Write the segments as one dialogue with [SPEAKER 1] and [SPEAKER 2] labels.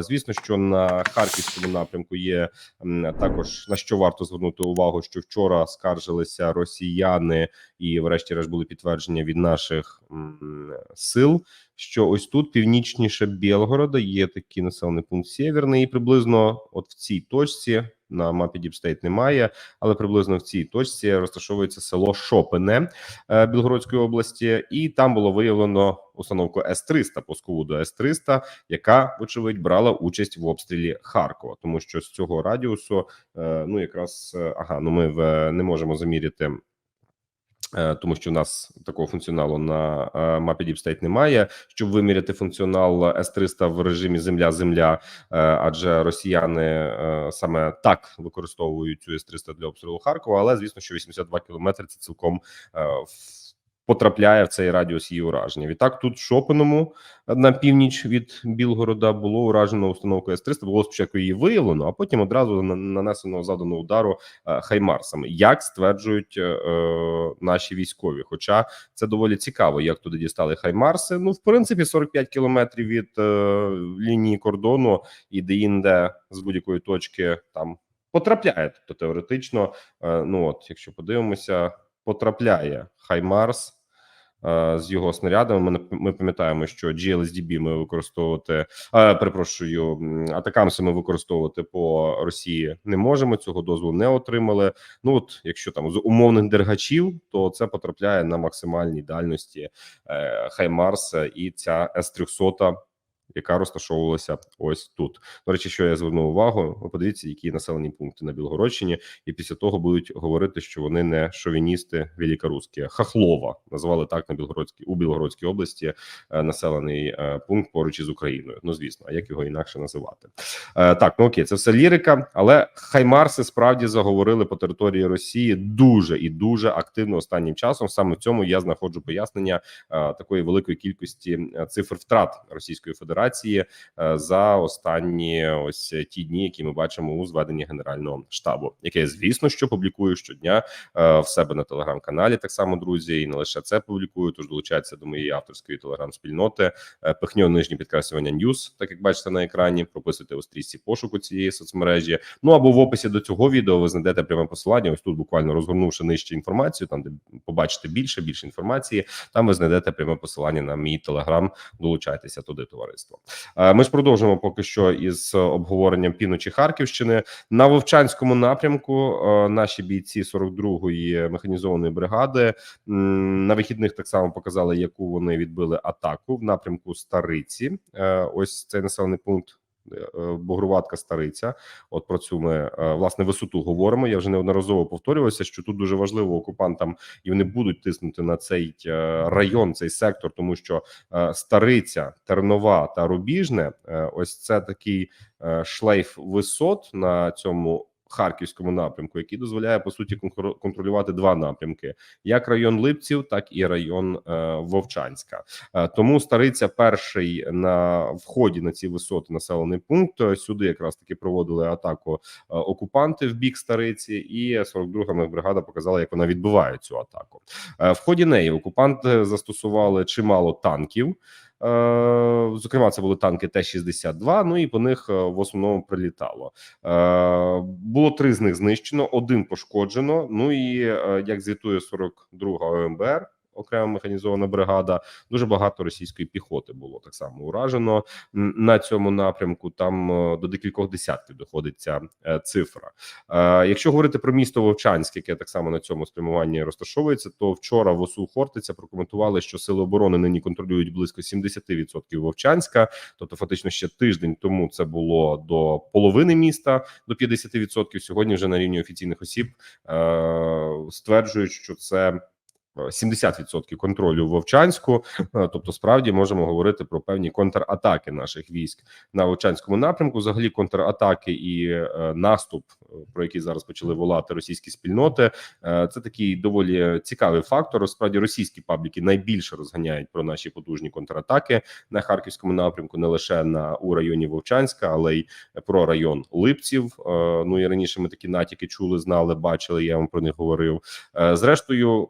[SPEAKER 1] Звісно, що на харківському напрямку є також на що варто звернути увагу, що вчора скаржилися росіяни, і, врешті-решт, були підтвердження від наших сил. Що ось тут північніше Білгорода є такий населений пункт Сєвєрний, і приблизно от в цій точці на мапі Діпстейт немає, але приблизно в цій точці розташовується село Шопене е, Білгородської області, і там було виявлено установку С-300 пускову до С-300, яка вочевидь брала участь в обстрілі Харкова, тому що з цього радіусу, е, ну якраз е, ага, ну ми в не можемо заміряти. Е, Тому що в нас такого функціоналу на е, мапі Deep State немає, щоб виміряти функціонал С-300 в режимі Земля-Земля, е, адже росіяни саме так використовують цю С-300 для обстрілу Харкова. Але звісно, що 82 кілометри це цілком в- потрапляє в цей радіус її ураження. Відтак, тут в Шопиному на північ від Білгорода було уражено установку С-300. Було спочатку її виявлено, а потім одразу нанесено завдано удару е, хаймарсами, як стверджують е, е, наші військові. Хоча це доволі цікаво, як туди дістали хаймарси. Ну, в принципі, 45 кілометрів від е, лінії кордону і де-інде з будь-якої точки там потрапляє. Тобто теоретично, е, ну от, якщо подивимося, потрапляє Хаймарс. е, З його снарядами ми, ми пам'ятаємо, що GLSDB ми використовувати е, перепрошую атакамси ми використовувати по Росії не можемо. Цього дозволу не отримали. Ну от якщо там з умовних дергачів, то це потрапляє на максимальній дальності е, Хаймарс і ця С 300 яка розташовувалася ось тут. До речі, що я звернув увагу, подивіться, які населені пункти на Білгородщині, і після того будуть говорити, що вони не шовіністи великорусські. Хахлова назвали так на Білгородській у Білгородській області е, населений е, пункт поруч із Україною. Ну звісно, а як його інакше називати? Е, так, ну окей, це все лірика, але хаймарси справді заговорили по території Росії дуже і дуже активно останнім часом. Саме в цьому я знаходжу пояснення такої великої кількості цифр втрат Російської Федерації е, за останні ось е, ті дні, які ми бачимо у зведенні Генерального штабу, яке звісно, що публікую щодня е, в себе на телеграм-каналі. Так само друзі, і не лише це публікую. Тож долучайтеся до моєї авторської телеграм-спільноти. Пихньо нижнє підкреслювання Ньюс, так як бачите на екрані. Прописуйте у стрічці пошуку цієї соцмережі. Ну або в описі до цього відео ви знайдете пряме посилання. Ось тут буквально розгорнувши нижче інформацію, там де побачите більше, більше інформації. Там ви знайдете пряме посилання на мій телеграм. Долучайтеся туди, товариство. Е, Ми ж продовжимо поки що із обговоренням півночі Харківщини на Вовчанському напрямку. е, Наші бійці 42-ї механізованої бригади на вихідних так само показали, яку вони відбили атаку в напрямку Стариці. Е, Ось цей населений пункт. Е, Бугруватка Стариця, от про цю ми е, власне висоту говоримо. Я вже неодноразово повторювався, що тут дуже важливо окупантам, і вони будуть тиснути на цей е, район, цей сектор, тому що Стариця, Тернова та Рубіжне ось це такий шлейф висот на цьому харківському напрямку, який дозволяє по суті контролювати два напрямки: як район Липців, так і район е, Вовчанська. Е, Тому стариця перший на вході на ці висоти населений пункт. Сюди якраз таки проводили атаку е, окупанти в бік стариці, і 42-га бригада показала, як вона відбиває цю атаку. В ході неї окупанти застосували чимало танків. Е, Зокрема, це були танки Т-62, Ну і по них е, в основному прилітало. Е, Було три з них знищено, один пошкоджено. Ну і як звітує 42-га ОМБР, окрема механізована бригада, дуже багато російської піхоти було так само уражено на цьому напрямку. Там е, до декількох десятків доходить ця е, цифра. Е, Якщо говорити про місто Вовчанськ, яке так само на цьому спрямуванні розташовується, то вчора в ОСУ Хортиця прокоментували, що сили оборони нині контролюють близько 70% Вовчанська. Тобто, фактично ще тиждень тому це було до половини міста, до 50%. Сьогодні вже на рівні офіційних осіб е, стверджують, що це. Е, 70% контролю Вовчанську, Е, тобто, справді можемо говорити про певні контратаки наших військ на Вовчанському напрямку. Взагалі, контратаки і е, наступ, е, про який зараз почали волати російські спільноти. Це такий доволі цікавий фактор. Справді російські пабліки найбільше розганяють про наші потужні контратаки на харківському напрямку, не лише на у районі Вовчанська, але й про район Липців. Ну і раніше ми такі натяки чули, знали, бачили. Я вам про них говорив. Зрештою,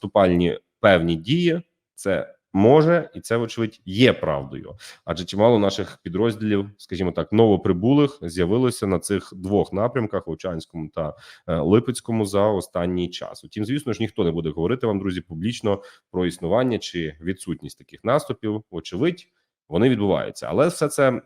[SPEAKER 1] контрнаступальні певні дії це може, і це вочевидь є правдою, адже чимало наших підрозділів, скажімо так, новоприбулих з'явилося на цих двох напрямках Вовчанському та е, Липецькому за останній час. Утім, звісно ж, ніхто не буде говорити вам, друзі, публічно про існування чи відсутність таких наступів. Вочевидь, вони відбуваються, але все це.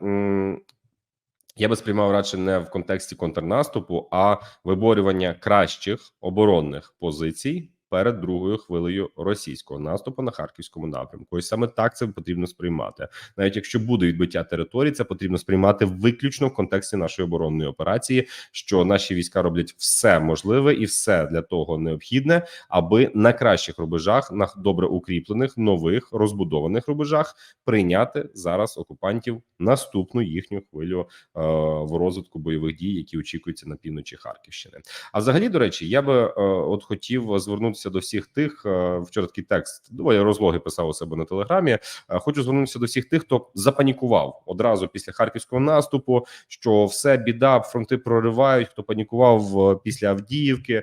[SPEAKER 1] я би сприймав радше не в контексті контрнаступу, а виборювання кращих оборонних позицій перед другою хвилею російського наступу на харківському напрямку. Ось саме так це потрібно сприймати. Навіть якщо буде відбиття території, це потрібно сприймати виключно в контексті нашої оборонної операції, що наші війська роблять все можливе і все для того необхідне, аби на кращих рубежах, на добре укріплених, нових розбудованих рубежах прийняти зараз окупантів наступну їхню хвилю е, в розвитку бойових дій, які очікуються на півночі Харківщини. А взагалі, до речі, я би е, от хотів звернутися до всіх тих. е, Вчора такий текст доволі розлоги писав у себе на телеграмі. Е, Хочу звернутися до всіх тих, хто запанікував одразу після харківського наступу, що все біда, фронти проривають. Хто панікував е, після Авдіївки,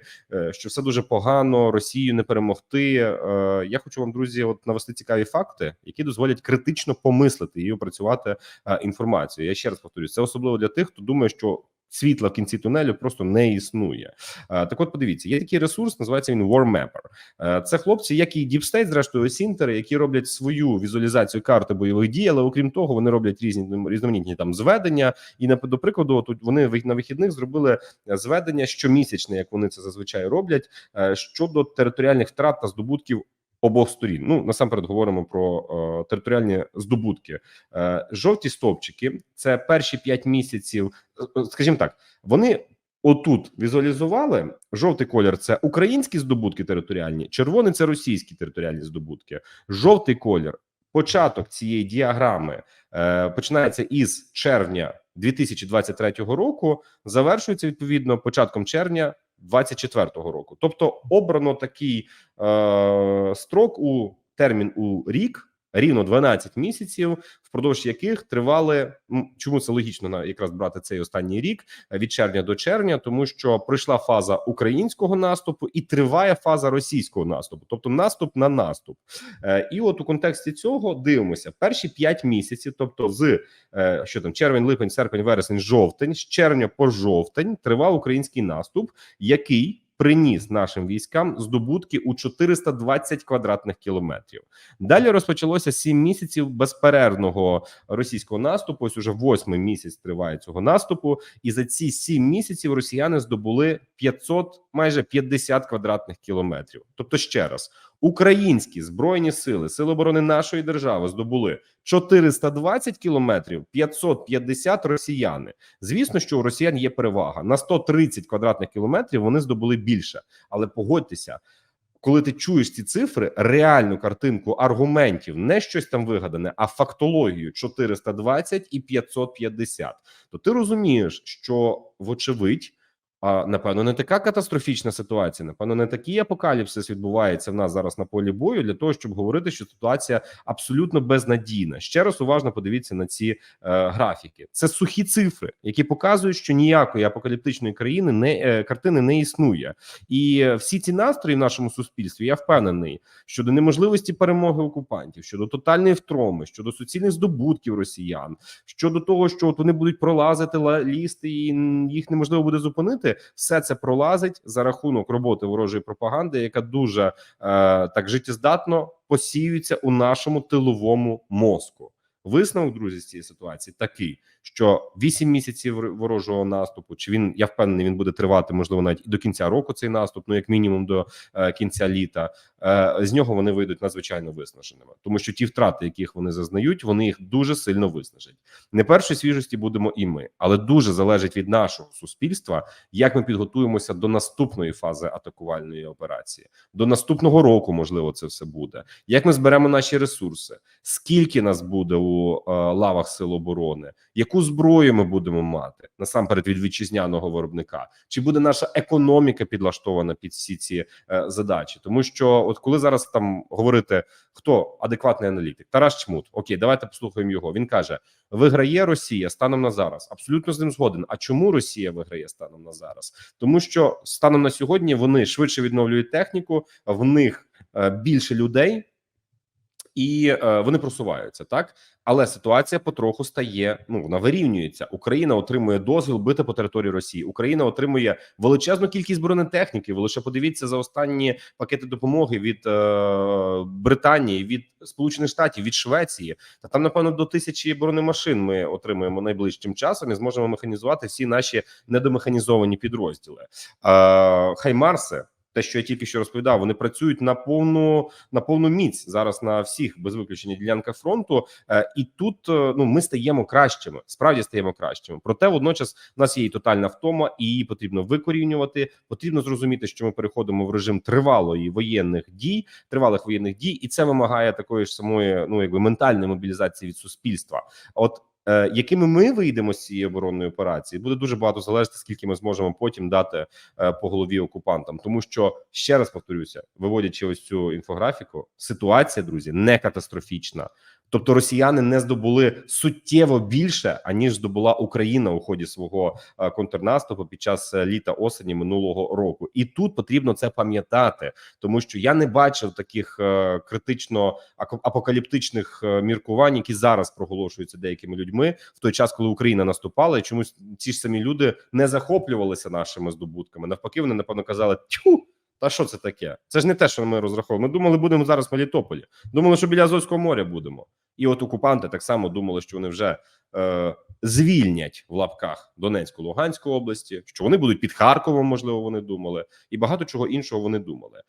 [SPEAKER 1] що все дуже погано, Росію не перемогти. Я хочу вам, друзі, от навести цікаві факти, які дозволять критично помислити і опрацювати інформацію. Я ще раз повторюю, це особливо для тих, хто думає, що світла в кінці тунелю просто не існує. Е, Так, от подивіться, є такий ресурс, називається він WarMapper. Е, Це хлопці, як і Deep State, зрештою Сінтери, які роблять свою візуалізацію карти бойових дій, але окрім того, вони роблять різні різноманітні там зведення. І на до прикладу, тут вони на вихідних зробили зведення щомісячне, як вони це зазвичай роблять, е, щодо територіальних втрат та здобутків. Обох сторін, ну насамперед говоримо про е, територіальні здобутки. Е, жовті стовпчики це перші п'ять місяців. е, Скажімо так, вони отут візуалізували жовтий колір це українські здобутки територіальні, червоний це російські територіальні здобутки. Жовтий колір, початок цієї діаграми е, починається із червня 2023 року, завершується відповідно початком червня 2024 року. Тобто обрано такий е, строк у термін у рік. Рівно 12 місяців, впродовж яких тривали чому це логічно на якраз брати цей останній рік е, від червня до червня, тому що пройшла фаза українського наступу і триває фаза російського наступу, тобто наступ на наступ. Е, І от у контексті цього дивимося перші 5 місяців, тобто з е, що там червень, липень, серпень, вересень, жовтень, з червня по жовтень тривав український наступ, який приніс нашим військам здобутки у 420 квадратних кілометрів. Далі розпочалося 7 місяців безперервного російського наступу. Ось уже восьмий місяць триває цього наступу, і за ці 7 місяців росіяни здобули 500, майже 50 квадратних кілометрів. Тобто, ще раз, українські збройні сили, сили оборони нашої держави здобули 420 кілометрів, 550 росіяни. Звісно, що у росіян є перевага на 130 квадратних кілометрів. Вони здобули більше, але погодьтеся. Коли ти чуєш ці цифри, реальну картинку аргументів, не щось там вигадане, а фактологію 420 і 550, то ти розумієш, що вочевидь, а напевно, не така катастрофічна ситуація. Напевно, не такий апокаліпсис відбувається в нас зараз на полі бою для того, щоб говорити, що ситуація абсолютно безнадійна. Ще раз уважно подивіться на ці е, графіки. Це сухі цифри, які показують, що ніякої апокаліптичної країни не е, картини не існує, і всі ці настрої в нашому суспільстві я впевнений щодо неможливості перемоги окупантів, щодо тотальної втроми, щодо суцільних здобутків росіян, щодо того, що от вони будуть пролазити ла- лізти, і їх неможливо буде зупинити. Все це пролазить за рахунок роботи ворожої пропаганди, яка дуже е, так життєздатно посіюється у нашому тиловому мозку. Висновок, друзі, з цієї ситуації такий, що 8 місяців ворожого наступу, чи він я впевнений, він буде тривати, можливо, навіть і до кінця року цей наступ, ну як мінімум до е, кінця літа. Е, з нього вони вийдуть надзвичайно виснаженими, тому що ті втрати, яких вони зазнають, вони їх дуже сильно виснажать. Не першої свіжості будемо і ми, але дуже залежить від нашого суспільства, як ми підготуємося до наступної фази атакувальної операції. До наступного року, можливо, це все буде. Як ми зберемо наші ресурси? Скільки нас буде у е, лавах сил оборони? Яку зброю ми будемо мати насамперед від вітчизняного виробника? Чи буде наша економіка підлаштована під всі ці е, задачі? Тому що, от коли зараз там говорити, хто адекватний аналітик, Тарас Чмут, окей, давайте послухаємо його. Він каже: виграє Росія станом на зараз. Абсолютно з ним згоден. А чому Росія виграє станом на зараз? Тому що станом на сьогодні вони швидше відновлюють техніку, в них е, більше людей. І е, вони просуваються так. Але ситуація потроху стає. Ну вона вирівнюється. Україна отримує дозвіл бити по території Росії. Україна отримує величезну кількість бронетехніки. Ви лише подивіться за останні пакети допомоги від е, Британії, від Сполучених Штатів, від Швеції. Та там, напевно, до тисячі бронемашин ми отримаємо найближчим часом і зможемо механізувати всі наші недомеханізовані підрозділи. Е, Хаймарси. Те, що я тільки що розповідав, вони працюють на повну на повну міць зараз на всіх без виключення ділянках фронту. Е, і тут е, ну ми стаємо кращими, справді стаємо кращими. Проте водночас в нас є і тотальна втома, і її потрібно викорінювати. Потрібно зрозуміти, що ми переходимо в режим тривалої воєнних дій, тривалих воєнних дій, і це вимагає такої ж самої, ну якби ментальної мобілізації від суспільства. От е, якими ми вийдемо з цієї оборонної операції, буде дуже багато залежати, скільки ми зможемо потім дати е, по голові окупантам, тому що ще раз повторюся, виводячи ось цю інфографіку, ситуація, друзі, не катастрофічна. Тобто росіяни не здобули суттєво більше аніж здобула Україна у ході свого е, контрнаступу під час е, літа осені минулого року, і тут потрібно це пам'ятати, тому що я не бачив таких е, критично апокаліптичних міркувань, які зараз проголошуються деякими людьми в той час, коли Україна наступала, і чомусь ці ж самі люди не захоплювалися нашими здобутками. Навпаки, вони напевно казали тю. Та що це таке? Це ж не те, що ми розраховували. Ми думали, будемо зараз в Мелітополі. Думали, що біля Азовського моря будемо. І от окупанти так само думали, що вони вже е, звільнять в лапках Донецьку, Луганську області, що вони будуть під Харковом, можливо, вони думали, і багато чого іншого вони думали.